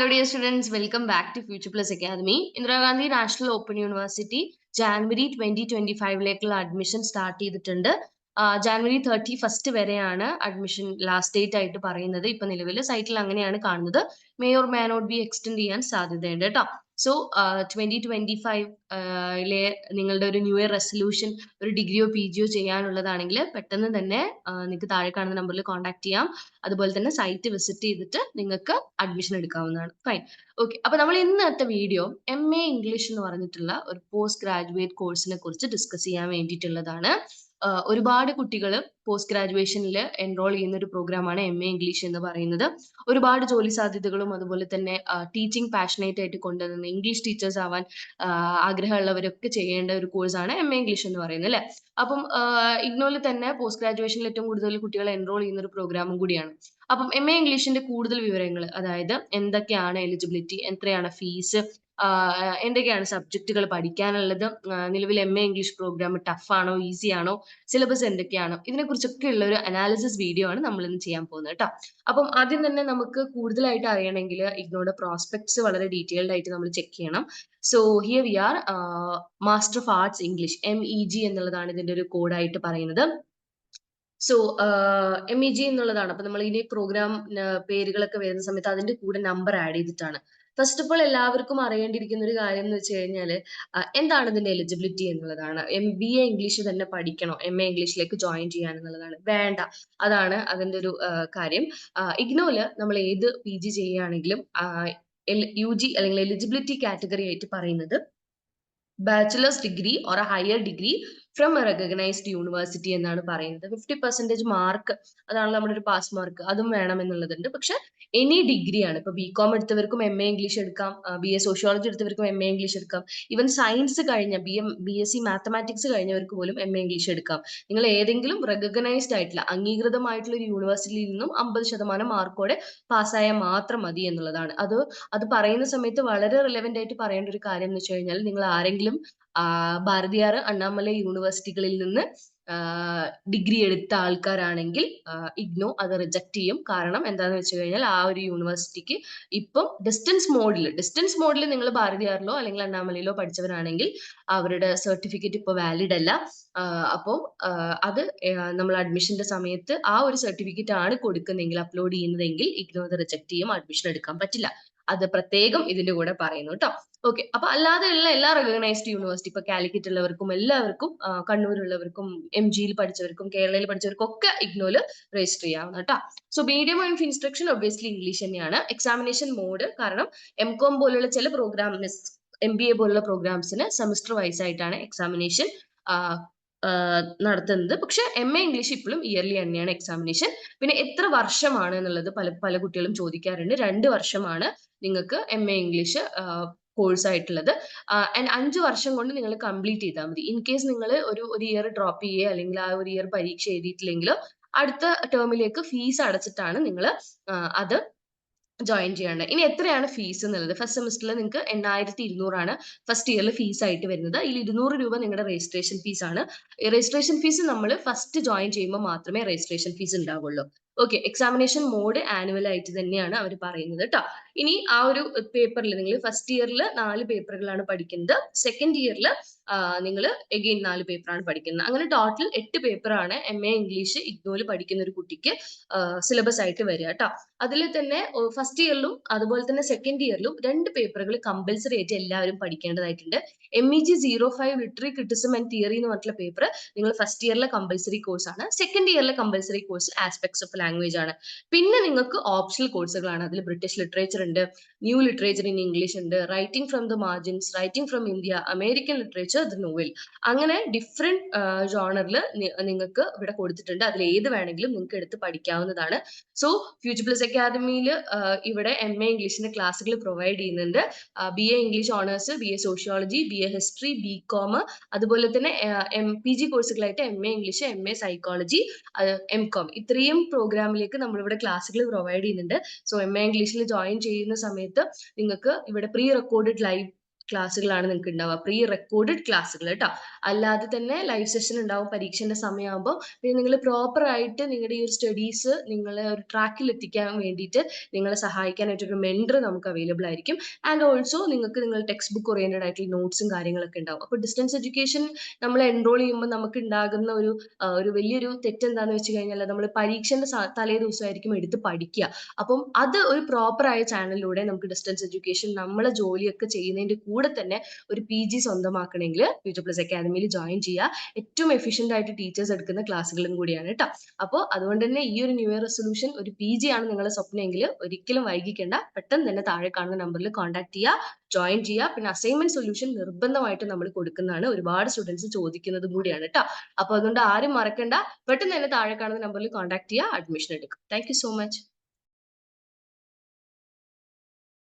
Hello, dear students. Welcome back to Future Plus Academy. Indira Gandhi National Open University January twenty twenty ഫൈവിലേക്കുള്ള admission start ചെയ്തിട്ടുണ്ട് January thirty first വരെയാണ് admission last date ആയിട്ട് പറയുന്നത് ഇപ്പൊ നിലവിൽ സൈറ്റിൽ അങ്ങനെയാണ് കാണുന്നത് may or may not be extend ചെയ്യാൻ സാധ്യതയുണ്ട് കേട്ടോ സോ ട്വന്റി ട്വന്റി ഫൈവിലെ നിങ്ങളുടെ ഒരു ന്യൂ ഇയർ റെസൊല്യൂഷൻ ഒരു ഡിഗ്രിയോ പി ജിയോ ചെയ്യാനുള്ളതാണെങ്കിൽ പെട്ടെന്ന് തന്നെ നിങ്ങൾക്ക് താഴെ കാണുന്ന നമ്പറിൽ കോൺടാക്ട് ചെയ്യാം. അതുപോലെ തന്നെ സൈറ്റ് വിസിറ്റ് ചെയ്തിട്ട് നിങ്ങൾക്ക് അഡ്മിഷൻ എടുക്കാവുന്നതാണ്. ഫൈൻ ഓക്കെ അപ്പൊ നമ്മൾ ഇന്നത്തെ വീഡിയോ എം എ ഇംഗ്ലീഷ് എന്ന് പറഞ്ഞിട്ടുള്ള ഒരു പോസ്റ്റ് ഗ്രാജുവേറ്റ് കോഴ്സിനെ കുറിച്ച് ഡിസ്കസ് ചെയ്യാൻ വേണ്ടിയിട്ടുള്ളതാണ്. ഒരുപാട് കുട്ടികൾ പോസ്റ്റ് ഗ്രാജുവേഷനിൽ എൻറോൾ ചെയ്യുന്ന ഒരു പ്രോഗ്രാമാണ് എം എ ഇംഗ്ലീഷ് എന്ന് പറയുന്നത്. ഒരുപാട് ജോലി സാധ്യതകളും അതുപോലെ തന്നെ ടീച്ചിങ് പാഷനേറ്റ് ആയിട്ട് കൊണ്ടുവന്ന ഇംഗ്ലീഷ് ടീച്ചേഴ്സ് ആവാൻ ആഗ്രഹമുള്ളവരൊക്കെ ചെയ്യേണ്ട ഒരു കോഴ്സാണ് എം എ ഇംഗ്ലീഷ് എന്ന് പറയുന്നത് അല്ലെ? അപ്പം ഇഗ്നോയിൽ തന്നെ പോസ്റ്റ് ഗ്രാജുവേഷനിൽ ഏറ്റവും കൂടുതൽ കുട്ടികൾ എൻറോൾ ചെയ്യുന്ന ഒരു പ്രോഗ്രാമും കൂടിയാണ്. അപ്പം എം എ ഇംഗ്ലീഷിന്റെ കൂടുതൽ വിവരങ്ങൾ അതായത് എന്തൊക്കെയാണ് എലിജിബിലിറ്റി എത്രയാണ് ഫീസ് എന്തൊക്കെയാണ് സബ്ജക്റ്റുകൾ പഠിക്കാനുള്ളത്? നിലവിൽ M A English programme tough ആണോ ഈസി ആണോ? സിലബസ് എന്തൊക്കെയാണോ? ഇതിനെക്കുറിച്ചൊക്കെ ഉള്ള ഒരു അനാലിസിസ് വീഡിയോ ആണ് നമ്മൾ ഇന്ന് ചെയ്യാൻ പോകുന്നത് കേട്ടോ അപ്പം ആദ്യം തന്നെ നമുക്ക് കൂടുതലായിട്ട് അറിയണമെങ്കിൽ ഇഗ്നോയുടെ പ്രോസ്പെക്ട്സ് വളരെ ഡീറ്റെയിൽഡ് ആയിട്ട് നമ്മൾ ചെക്ക് ചെയ്യണം. So here we are master of arts English M E G എന്നുള്ളതാണ് ഇതിന്റെ ഒരു കോഡായിട്ട് പറയുന്നത്. സോ എം ഇ ജി എന്നുള്ളതാണ്. അപ്പൊ നമ്മൾ ഇനി പ്രോഗ്രാം പേരുകളൊക്കെ വരുന്ന സമയത്ത് അതിന്റെ കൂടെ നമ്പർ ആഡ് ചെയ്തിട്ടാണ്. ഫസ്റ്റ് ഓഫ് ഓൾ എല്ലാവർക്കും അറിയേണ്ടിയിരിക്കുന്ന ഒരു കാര്യം എന്ന് വെച്ച് കഴിഞ്ഞാൽ എന്താണ് ഇതിന്റെ എലിജിബിലിറ്റി എന്നുള്ളതാണ്. എം ബി എ ഇംഗ്ലീഷ് തന്നെ പഠിക്കണോ. എം എ ഇംഗ്ലീഷിലേക്ക് ജോയിൻ ചെയ്യാൻ എന്നുള്ളതാണ്. വേണ്ട. അതാണ് അതിന്റെ ഒരു കാര്യം. ഇഗ്നോയിൽ നമ്മൾ ഏത് പി ജി ചെയ്യുകയാണെങ്കിലും യു ജി അല്ലെങ്കിൽ എലിജിബിലിറ്റി കാറ്റഗറി ആയിട്ട് പറയുന്നത് bachelors degree or a higher degree from a recognised university എന്നാണ് പറയുന്നത്. ഫിഫ്റ്റി പെർസെന്റേജ് മാർക്ക് അതാണ് നമ്മുടെ ഒരു പാസ് മാർക്ക് അതും വേണം എന്നുള്ളതുണ്ട്. പക്ഷെ എനി ഡിഗ്രിയാണ് ഇപ്പൊ ബി കോം എടുത്തവർക്കും എം എ ഇംഗ്ലീഷ് എടുക്കാം. ബി എ സോഷ്യോളജി എടുത്തവർക്കും എം എ ഇംഗ്ലീഷ് എടുക്കാം. ഈവൻ സയൻസ് കഴിഞ്ഞ B M B S C mathematics കഴിഞ്ഞവർക്ക് പോലും എം എ ഇംഗ്ലീഷ് എടുക്കാം. നിങ്ങൾ ഏതെങ്കിലും റെക്കഗ്നൈസ്ഡ് ആയിട്ടുള്ള അംഗീകൃതമായിട്ടുള്ള ഒരു യൂണിവേഴ്സിറ്റിയിൽ നിന്നും അമ്പത് ശതമാനം മാർക്കോടെ പാസ്സായാൽ മാത്രം മതി എന്നുള്ളതാണ്. അത് അത് പറയുന്ന സമയത്ത് വളരെ റിലവന്റ് ആയിട്ട് പറയേണ്ട ഒരു കാര്യം എന്ന് വെച്ച് കഴിഞ്ഞാൽ നിങ്ങൾ ആരെങ്കിലും ഭാരതിയാർ അണ്ണാമല യൂണിവേഴ്സിറ്റികളിൽ നിന്ന് ഡിഗ്രി എടുത്ത ആൾക്കാരാണെങ്കിൽ ഇഗ്നോ അത് റിജക്ട് ചെയ്യും. കാരണം എന്താന്ന് വെച്ച് കഴിഞ്ഞാൽ ആ ഒരു യൂണിവേഴ്സിറ്റിക്ക് ഇപ്പം ഡിസ്റ്റൻസ് മോഡിൽ ഡിസ്റ്റൻസ് മോഡിൽ നിങ്ങൾ ഭാരതിയാറിലോ അല്ലെങ്കിൽ അണ്ണാമലയിലോ പഠിച്ചവരാണെങ്കിൽ അവരുടെ സർട്ടിഫിക്കറ്റ് ഇപ്പോൾ വാലിഡ് അല്ല. അപ്പോൾ അത് നമ്മൾ അഡ്മിഷന്റെ സമയത്ത് ആ ഒരു സർട്ടിഫിക്കറ്റ് ആണ് കൊടുക്കുന്നതെങ്കിൽ അപ്ലോഡ് ചെയ്യുന്നതെങ്കിൽ ഇഗ്നോ അത് റിജക്ട് ചെയ്യും അഡ്മിഷൻ എടുക്കാൻ പറ്റില്ല. അത് പ്രത്യേകം ഇതിന്റെ കൂടെ പറയുന്നു കേട്ടോ ഓക്കെ അപ്പൊ അല്ലാതെ ഉള്ള എല്ലാ റെക്കഗ്നൈസ്ഡ് യൂണിവേഴ്സിറ്റി ഇപ്പൊ കാലിക്കറ്റ് ഉള്ളവർക്കും എല്ലാവർക്കും കണ്ണൂരുള്ളവർക്കും എം ജിയിൽ പഠിച്ചവർക്കും കേരളയിൽ പഠിച്ചവർക്കും ഒക്കെ ഇഗ്നോയിൽ രജിസ്റ്റർ ചെയ്യാവുന്ന കേട്ടോ so medium of instruction obviously English തന്നെയാണ്. എക്സാമിനേഷൻ മോഡ് കാരണം എം കോം പോലുള്ള ചില പ്രോഗ്രാം എം ബി എ പോലുള്ള പ്രോഗ്രാംസിന് സെമിസ്റ്റർ വൈസ് ആയിട്ടാണ് എക്സാമിനേഷൻ നടത്തുന്നത്. പക്ഷെ എം എ ഇംഗ്ലീഷ് ഇപ്പോഴും ഇയർലി തന്നെയാണ് എക്സാമിനേഷൻ പിന്നെ എത്ര വർഷമാണ് എന്നുള്ളത് പല പല കുട്ടികളും ചോദിക്കാറുണ്ട്. രണ്ട് വർഷമാണ് നിങ്ങൾക്ക് എം എ ഇംഗ്ലീഷ് കോഴ്സ് ആയിട്ടുള്ളത്. ആൻഡ് അഞ്ച് വർഷം കൊണ്ട് നിങ്ങൾ കംപ്ലീറ്റ് ചെയ്താൽ മതി. ഇൻ കേസ് നിങ്ങൾ ഒരു ഒരു ഇയർ ഡ്രോപ്പ് ചെയ്യുക അല്ലെങ്കിൽ ആ ഒരു ഇയർ പരീക്ഷ എഴുതിയിട്ടില്ലെങ്കിലോ അടുത്ത ടേമിലേക്ക് ഫീസ് അടച്ചിട്ടാണ് നിങ്ങൾ അത് ജോയിൻ ചെയ്യേണ്ടത്. ഇനി എത്രയാണ് ഫീസ് എന്നുള്ളത്? ഫസ്റ്റ് സെമസ്റ്ററിൽ നിങ്ങൾക്ക് എണ്ണായിരത്തി ഇരുന്നൂറാണ് ഫസ്റ്റ് ഇയറിൽ ഫീസ് ആയിട്ട് വരുന്നത്. ഇതിൽ ഇരുന്നൂറ് രൂപ നിങ്ങളുടെ രജിസ്ട്രേഷൻ ഫീസ് ആണ്. രജിസ്ട്രേഷൻ ഫീസ് നമ്മൾ ഫസ്റ്റ് ജോയിൻ ചെയ്യുമ്പോൾ മാത്രമേ രജിസ്ട്രേഷൻ ഫീസ് ഉണ്ടാവുള്ളൂ. ഓക്കെ എക്സാമിനേഷൻ മോഡ് ആനുവൽ ആയിട്ട് തന്നെയാണ് അവർ പറയുന്നത് കേട്ടോ ഇനി ആ ഒരു പേപ്പറിൽ നിങ്ങൾ ഫസ്റ്റ് ഇയറിൽ നാല് പേപ്പറുകളാണ് പഠിക്കുന്നത്. സെക്കൻഡ് ഇയറിൽ നിങ്ങൾ എഗെയിൻ നാല് പേപ്പറാണ് പഠിക്കുന്നത്. അങ്ങനെ ടോട്ടൽ എട്ട് പേപ്പറാണ് എം എ ഇംഗ്ലീഷ് ഇഗ്നോയിൽ പഠിക്കുന്ന ഒരു കുട്ടിക്ക് സിലബസ് ആയിട്ട് വരിക കേട്ടോ അതിൽ തന്നെ ഫസ്റ്റ് ഇയറിലും അതുപോലെ തന്നെ സെക്കൻഡ് ഇയറിലും രണ്ട് പേപ്പറുകൾ കമ്പൽസറി ആയിട്ട് എല്ലാവരും പഠിക്കേണ്ടതായിട്ടുണ്ട്. M E G zero five literary criticism and theory എന്ന് പറഞ്ഞിട്ടുള്ള പേപ്പർ നിങ്ങൾ ഫസ്റ്റ് ഇയറിലെ കമ്പൽസറി കോഴ്സ് ആണ്. Second ഇയറിലെ compulsory course aspects of language ആണ്. പിന്നെ നിങ്ങൾക്ക് ഓപ്ഷണൽ കോഴ്സുകളാണ് അതിൽ ബ്രിട്ടീഷ് ലിറ്ററേച്ചർ ഉണ്ട് ന്യൂ ലിറ്ററേച്ചർ ഇൻ ഇംഗ്ലീഷ് ഉണ്ട് writing from the margins writing from India American literature the novel അങ്ങനെ ഡിഫറെന്റ് ജോണറിൽ നിങ്ങൾക്ക് ഇവിടെ കൊടുത്തിട്ടുണ്ട്. അതിൽ ഏത് വേണമെങ്കിലും നിങ്ങൾക്ക് എടുത്ത് പഠിക്കാവുന്നതാണ്. സോ ഫ്യൂച്ചർ പ്ലസ് അക്കാദമിയിൽ ഇവിടെ എം എ ഇംഗ്ലീഷിന്റെ ക്ലാസ്സുകൾ പ്രൊവൈഡ് ചെയ്യുന്നുണ്ട്. B A English honours B A sociology B A history B com അതുപോലെ തന്നെ M P G കോഴ്സുകളായിട്ട് M A English M A psychology M com ഇത്രയും പ്രോഗ്രാമിലേക്ക് നമ്മളിവിടെ ക്ലാസ്സുകൾ പ്രൊവൈഡ് ചെയ്യുന്നുണ്ട്. സോ എം എ ഇംഗ്ലീഷിൽ ജോയിൻ ചെയ്യുന്ന സമയത്ത് നിങ്ങൾക്ക് ഇവിടെ പ്രീ റെക്കോർഡ് ലൈവ് ക്ലാസ്സുകളാണ് നിങ്ങൾക്ക് ഉണ്ടാവുക. പ്രീ റെക്കോർഡഡ് ക്ലാസ്സുകൾ കേട്ടോ. അല്ലാതെ തന്നെ ലൈവ് സെഷൻ ഉണ്ടാവും പരീക്ഷന്റെ സമയമാകുമ്പോൾ. പിന്നെ നിങ്ങൾ പ്രോപ്പർ ആയിട്ട് നിങ്ങളുടെ ഈ ഒരു സ്റ്റഡീസ് നിങ്ങളെ ഒരു ട്രാക്കിൽ എത്തിക്കാൻ വേണ്ടിയിട്ട് നിങ്ങളെ സഹായിക്കാനായിട്ട് ഒരു മെൻഡർ നമുക്ക് അവൈലബിൾ ആയിരിക്കും. ആൻഡ് ഓൾസോ നിങ്ങൾക്ക് നിങ്ങൾ ടെക്സ്റ്റ് ബുക്ക് ഓറിയന്റഡ് ആയിട്ടുള്ള നോട്ട്സും കാര്യങ്ങളൊക്കെ ഉണ്ടാവും. അപ്പോൾ ഡിസ്റ്റൻസ് എഡ്യൂക്കേഷൻ നമ്മൾ എൻറോൾ ചെയ്യുമ്പോൾ നമുക്ക് ഉണ്ടാകുന്ന ഒരു ഒരു വലിയൊരു തെറ്റെന്താണെന്ന് വെച്ച് കഴിഞ്ഞാൽ നമ്മൾ പരീക്ഷന്റെ തലേ ദിവസമായിരിക്കും എടുത്ത് പഠിക്കുക. അപ്പം അത് ഒരു പ്രോപ്പറായ ചാനലിലൂടെ നമുക്ക് ഡിസ്റ്റൻസ് എഡ്യൂക്കേഷൻ നമ്മളെ ജോലിയൊക്കെ ചെയ്യുന്നതിന്റെ കൂടെ തന്നെ ഒരു പി ജി സ്വന്തമാക്കണമെങ്കിൽ ഫ്യൂച്ചർ പ്ലസ് അക്കാദമിയിൽ ജോയിൻ ചെയ്യുക. ഏറ്റവും എഫിഷ്യന്റ് ആയിട്ട് ടീച്ചേഴ്സ് എടുക്കുന്ന ക്ലാസ്സുകളും കൂടിയാണ് കേട്ടോ അപ്പോൾ അതുകൊണ്ട് തന്നെ ഈ ഒരു ന്യൂ ഇയർ റെസൊല്യൂഷൻ ഒരു പി ജി ആണ് നിങ്ങളുടെ സ്വപ്നമെങ്കിൽ ഒരിക്കലും വൈകിക്കേണ്ട. പെട്ടെന്ന് തന്നെ താഴെ കാണുന്ന നമ്പറിൽ കോൺടാക്ട് ചെയ്യുക ജോയിൻ ചെയ്യുക. പിന്നെ അസൈൻമെന്റ് സൊല്യൂഷൻ നിർബന്ധമായിട്ട് നമ്മൾ കൊടുക്കുന്നതാണ്. ഒരുപാട് സ്റ്റുഡൻസ് ചോദിക്കുന്നതും കൂടിയാണ് കേട്ടോ അപ്പോൾ അതുകൊണ്ട് ആരും മറക്കണ്ട. പെട്ടെന്ന് തന്നെ താഴെ കാണുന്ന നമ്പറിൽ കോൺടാക്ട് ചെയ്യുക അഡ്മിഷൻ എടുക്കും താങ്ക് സോ മച്ച്